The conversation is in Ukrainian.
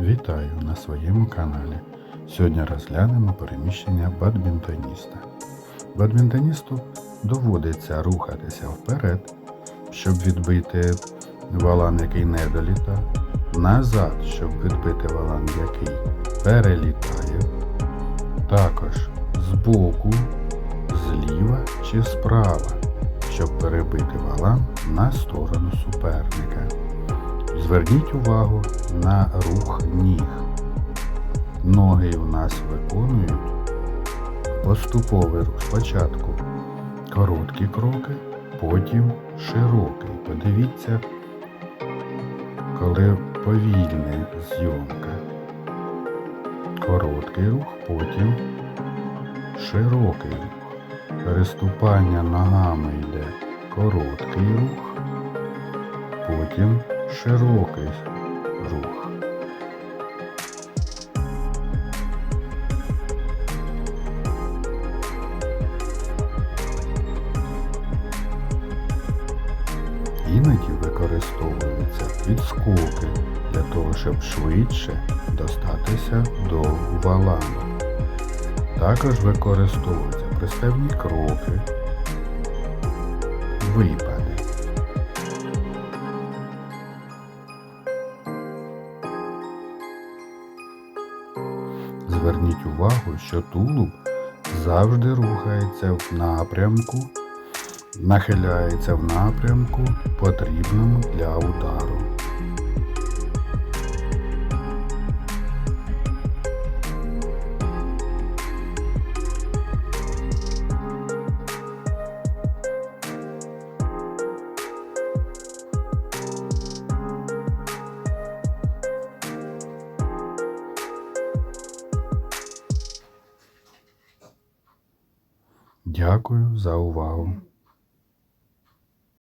Вітаю на своєму каналі. Сьогодні розглянемо переміщення бадмінтоніста. Бадмінтоністу доводиться рухатися вперед, щоб відбити валан, який не долітає, назад, щоб відбити валан, який перелітає, також збоку, зліва чи справа, щоб перебити валан на сторону суперника. Зверніть увагу на рух ніг. Ноги у нас виконують поступовий рух. Спочатку короткі кроки, потім широкий. Подивіться, коли повільна зйомка. Короткий рух, потім широкий рух. Переступання ногами йде короткий рух, потім широкий рух. Іноді використовуються підскоки для того, щоб швидше достатися до валану. Також використовуються приставні кроки, випади. Зверніть увагу, що тулуб завжди рухається в напрямку, нахиляється в напрямку, потрібному для удару. Дякую за увагу.